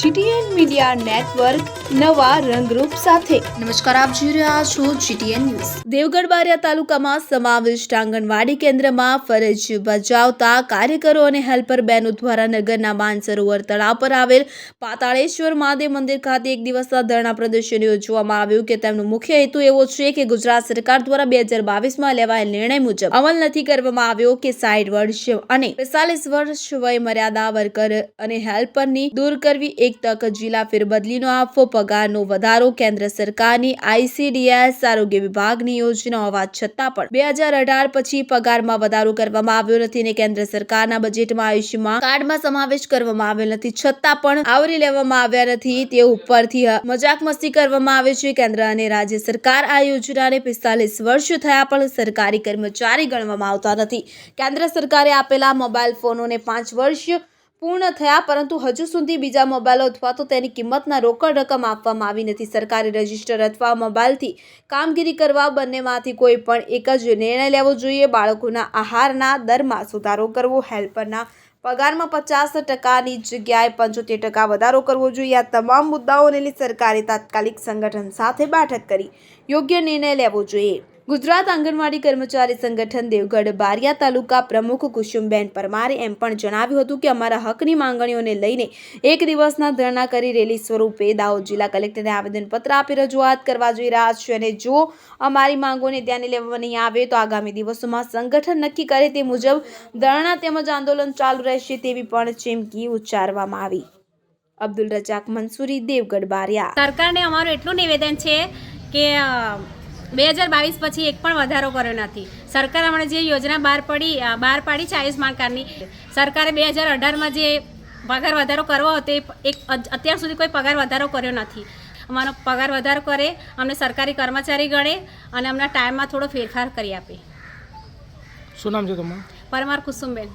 GTN media network નવા રંગરૂપ સાથે. નમસ્કાર આપ જોઈ રહ્યા છો જીટીએન ન્યૂઝ. દેવગઢ બારિયા તાલુકામાં સમાવિષ્ટ આંગણવાડી કેન્દ્રમાં ફરજ બજાવતા કાર્યકરો અને હેલ્પર બહેનો દ્વારા નગરના માનસરોવર તળાવ પર આવેલ પાતાળેશ્વર મહાદેવ મંદિર ખાતે એક દિવસના ધરણા પ્રદર્શન યોજવામાં આવ્યું કે તેમનો મુખ્ય હેતુ એવો છે કે ગુજરાત સરકાર દ્વારા બે હજાર બાવીસમાં લેવાયેલ નિર્ણય મુજબ અમલ નથી કરવામાં આવ્યો કે સાઠ વર્ષ અને પિસ્તાલીસ વર્ષ વય મર્યાદા વર્કર અને હેલ્પરની દૂર કરવી એક તક જિલ્લા ફેરબદલીનો આપવો, પગારનો વધારો કેન્દ્ર સરકારની આઈસીડીએસ આરોગ્ય વિભાગની યોજના હોવા છતાં પણ બે પછી પગારમાં વધારો કરવામાં આવ્યો નથી અને કેન્દ્ર સરકારના બજેટમાં આયુષ્યમાન કાર્ડમાં સમાવેશ કરવામાં આવ્યો નથી. છતાં પણ આવરી લેવામાં આવ્યા નથી. તે ઉપરથી મજાક મસ્તી કરવામાં આવે છે. કેન્દ્ર અને રાજ્ય સરકાર આ યોજનાને પિસ્તાલીસ વર્ષ થયા પણ સરકારી કર્મચારી ગણવામાં આવતા નથી. કેન્દ્ર સરકારે આપેલા મોબાઈલ ફોનોને પાંચ વર્ષ પૂર્ણ થયા, પરંતુ હજુ સુધી બીજા મોબાઈલો અથવા તો તેની કિંમતના રોકડ રકમ આપવામાં આવી નથી. સરકારે રજિસ્ટર અથવા મોબાઈલથી કામગીરી કરવા બંનેમાંથી કોઈ પણ એક જ નિર્ણય લેવો જોઈએ. બાળકોના આહારના દરમાં સુધારો કરવો, હેલ્પરના પગારમાં પચાસ ટકાની જગ્યાએ પંચોતેર ટકા વધારો કરવો જોઈએ. આ તમામ મુદ્દાઓને લઈ સરકારે તાત્કાલિક સંગઠન સાથે બેઠક કરી યોગ્ય નિર્ણય લેવો જોઈએ. ગુજરાત આંગણવાડી કર્મચારી સંગઠન દેવગઢ બારિયા તાલુકા પ્રમુખ કુસુમબેન પરમારે એમ પણ જણાવ્યું હતું કે અમારા હકની માંગણીઓને લઈને એક દિવસના ધરણા કરી રેલી સ્વરૂપે દાહોદ જિલ્લા કલેક્ટરને આવેદનપત્ર આપી રજૂઆત કરવા જઈ રહ્યા છે અને જો અમારી માંગોને ધ્યાને લેવામાં નહીં આવે તો આગામી દિવસોમાં સંગઠન નક્કી કરે તે મુજબ ધરણા તેમજ આંદોલન ચાલુ રહેશે તેવી પણ ચીમકી ઉચ્ચારવામાં આવી. અબ્દુલ રજાક મંસૂરી, દેવગઢ બારિયા. સરકારને અમારું એટલું નિવેદન છે કે બે હજાર બાવીસ પછી એક પણ વધારો કર્યો નથી. સરકાર હમણાં જે યોજના બહાર પડી બહાર પાડી છે આયુષ્માન કાર્ડની સરકારે બે હજાર અઢારમાં જે પગાર વધારો કરવો હતો એ એક અત્યાર સુધી કોઈ પગાર વધારો કર્યો નથી. અમારો પગાર વધારો કરે અમને સરકારી કર્મચારી ગણે અને અમના ટાઈમમાં થોડો ફેરફાર કરી આપે. શું નામ છે તમારું? પરમાર કુસુમબેન.